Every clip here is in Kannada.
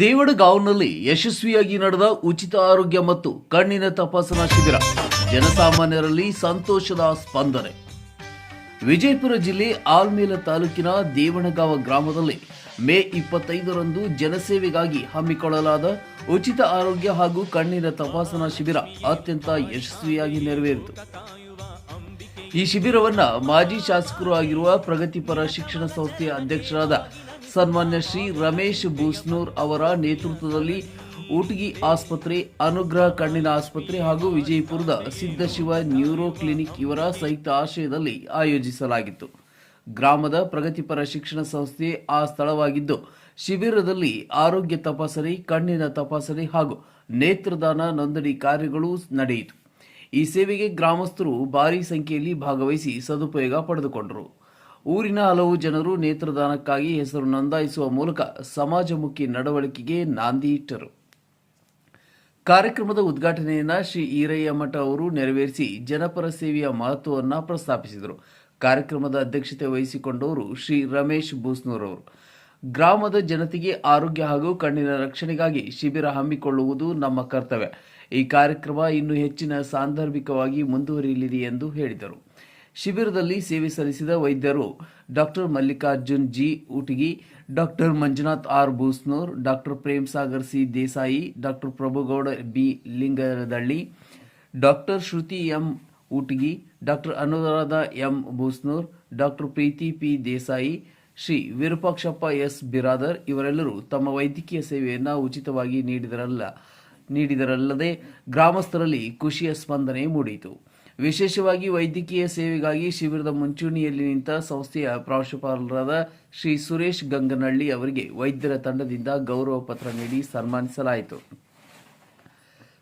ದೇವಡಗಾಂವ್ನಲ್ಲಿ ಯಶಸ್ವಿಯಾಗಿ ನಡೆದ ಉಚಿತ ಆರೋಗ್ಯ ಮತ್ತು ಕಣ್ಣಿನ ತಪಾಸಣಾ ಶಿಬಿರ. ಜನಸಾಮಾನ್ಯರಲ್ಲಿ ಸಂತೋಷದ ಸ್ಪಂದನೆ. ವಿಜಯಪುರ ಜಿಲ್ಲೆ ಆಲ್ಮೇಲ ತಾಲೂಕಿನ ದೇವಣಗಾವ ಗ್ರಾಮದಲ್ಲಿ ಮೇ ಇಪ್ಪತ್ತೈದರಂದು ಜನಸೇವೆಗಾಗಿ ಹಮ್ಮಿಕೊಳ್ಳಲಾದ ಉಚಿತ ಆರೋಗ್ಯ ಹಾಗೂ ಕಣ್ಣಿನ ತಪಾಸಣಾ ಶಿಬಿರ ಅತ್ಯಂತ ಯಶಸ್ವಿಯಾಗಿ ನೆರವೇರಿತು. ಈ ಶಿಬಿರವನ್ನ ಮಾಜಿ ಶಾಸಕರು ಆಗಿರುವ ಪ್ರಗತಿಪರ ಶಿಕ್ಷಣ ಸಂಸ್ಥೆಯ ಅಧ್ಯಕ್ಷರಾದ ಸನ್ಮಾನ್ಯ ಶ್ರೀ ರಮೇಶ್ ಬೂಸ್ನೂರ್ ಅವರ ನೇತೃತ್ವದಲ್ಲಿ ಊಟಗಿ ಆಸ್ಪತ್ರೆ, ಅನುಗ್ರಹ ಕಣ್ಣಿನ ಆಸ್ಪತ್ರೆ ಹಾಗೂ ವಿಜಯಪುರದ ಸಿದ್ದಶಿವ ನ್ಯೂರೋ ಕ್ಲಿನಿಕ್ ಇವರ ಸಂಯುಕ್ತ ಆಶ್ರಯದಲ್ಲಿ ಆಯೋಜಿಸಲಾಗಿತ್ತು. ಗ್ರಾಮದ ಪ್ರಗತಿಪರ ಶಿಕ್ಷಣ ಸಂಸ್ಥೆ ಆ ಸ್ಥಳವಾಗಿದ್ದು, ಶಿಬಿರದಲ್ಲಿ ಆರೋಗ್ಯ ತಪಾಸಣೆ, ಕಣ್ಣಿನ ತಪಾಸಣೆ ಹಾಗೂ ನೇತ್ರದಾನ ನೋಂದಣಿ ಕಾರ್ಯಗಳು ನಡೆಯಿತು. ಈ ಸೇವೆಗೆ ಗ್ರಾಮಸ್ಥರು ಭಾರೀ ಸಂಖ್ಯೆಯಲ್ಲಿ ಭಾಗವಹಿಸಿ ಸದುಪಯೋಗ ಪಡೆದುಕೊಂಡರು. ಊರಿನ ಹಲವು ಜನರು ನೇತ್ರದಾನಕ್ಕಾಗಿ ಹೆಸರು ನೋಂದಾಯಿಸುವ ಮೂಲಕ ಸಮಾಜಮುಖಿ ನಡವಳಿಕೆಗೆ ನಾಂದಿ ಇಟ್ಟರು. ಕಾರ್ಯಕ್ರಮದ ಉದ್ಘಾಟನೆಯನ್ನ ಶ್ರೀ ಈರಯ್ಯ ಮಠ ಅವರು ನೆರವೇರಿಸಿ ಜನಪರ ಸೇವೆಯ ಮಹತ್ವವನ್ನು ಪ್ರಸ್ತಾಪಿಸಿದರು. ಕಾರ್ಯಕ್ರಮದ ಅಧ್ಯಕ್ಷತೆ ವಹಿಸಿಕೊಂಡವರು ಶ್ರೀ ರಮೇಶ್ ಬೂಸ್ನೂರ್ ಅವರು. ಗ್ರಾಮದ ಜನತೆಗೆ ಆರೋಗ್ಯ ಹಾಗೂ ಕಣ್ಣಿನ ರಕ್ಷಣೆಗಾಗಿ ಶಿಬಿರ ಹಮ್ಮಿಕೊಳ್ಳುವುದು ನಮ್ಮ ಕರ್ತವ್ಯ. ಈ ಕಾರ್ಯಕ್ರಮ ಇನ್ನು ಹೆಚ್ಚಿನ ಸಾಂದರ್ಭಿಕವಾಗಿ ಮುಂದುವರಿಯಲಿದೆ ಎಂದು ಹೇಳಿದರು. ಶಿಬಿರದಲ್ಲಿ ಸೇವೆ ಸಲ್ಲಿಸಿದ ವೈದ್ಯರು doctor Mallikarjun G Utagi doctor Manjunath R Boosnur doctor Prem Sagar C Desai, doctor Prabhugouda B Lingadalli doctor Shruti M Utagi doctor Anuradha M Boosnur doctor Preeti P Desai, Shri Virupakshappa S Biradar ಇವರೆಲ್ಲರೂ ತಮ್ಮ ವೈದ್ಯಕೀಯ ಸೇವೆಯನ್ನು ಉಚಿತವಾಗಿ ನೀಡಿದರಲ್ಲ. ನೀಡಿದರಲ್ಲದೆ ಗ್ರಾಮಸ್ಥರಲ್ಲಿ ಖುಷಿಯ ಸ್ಪಂದನೆ ಮೂಡಿತು. ವಿಶೇಷವಾಗಿ ವೈದ್ಯಕೀಯ ಸೇವೆಗಾಗಿ ಶಿಬಿರದ ಮುಂಚೂಣಿಯಲ್ಲಿ ನಿಂತ ಸಂಸ್ಥೆಯ ಪ್ರಾಂಶುಪಾಲರಾದ ಶ್ರೀ ಸುರೇಶ್ ಗಂಗನಹಳ್ಳಿ ಅವರಿಗೆ ವೈದ್ಯರ ತಂಡದಿಂದ ಗೌರವ ಪತ್ರ ನೀಡಿ ಸನ್ಮಾನಿಸಲಾಯಿತು.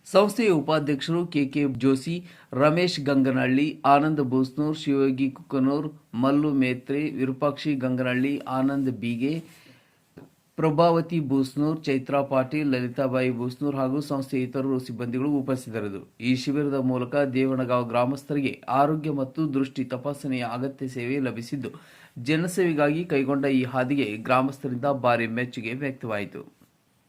ಸಂಸ್ಥೆಯ ಉಪಾಧ್ಯಕ್ಷರು ಕೆಕೆ ಜೋಶಿ, ರಮೇಶ್ ಗಂಗನಹಳ್ಳಿ, ಆನಂದ್ ಬೂಸ್ನೂರ್ ಶಿವಯೋಗಿ ಕುಕ್ಕನೂರ್ ಮಲ್ಲು ಮೇತ್ರೆ, ವಿರೂಪಾಕ್ಷಿ ಗಂಗನಹಳ್ಳಿ, ಆನಂದ್ ಬೀಗೆ ಪ್ರಭಾವತಿ ಬೂಸ್ನೂರ್ ಚೈತ್ರಾ ಪಾಟೀಲ್, ಲಲಿತಾಬಾಯಿ ಬೂಸ್ನೂರ್ ಹಾಗೂ ಸಂಸ್ಥೆಯ ಇತರರು ಸಿಬ್ಬಂದಿಗಳು ಉಪಸ್ಥಿತರಿದ್ದರು. ಈ ಶಿಬಿರದ ಮೂಲಕ ದೇವಣಗಾಂವ್ ಗ್ರಾಮಸ್ಥರಿಗೆ ಆರೋಗ್ಯ ಮತ್ತು ದೃಷ್ಟಿ ತಪಾಸಣೆಯ ಅಗತ್ಯ ಸೇವೆ ಲಭಿಸಿದ್ದು, ಜನಸೇವೆಗಾಗಿ ಕೈಗೊಂಡ ಈ ಹಾದಿಗೆ ಗ್ರಾಮಸ್ಥರಿಂದ ಭಾರಿ ಮೆಚ್ಚುಗೆ ವ್ಯಕ್ತವಾಯಿತು.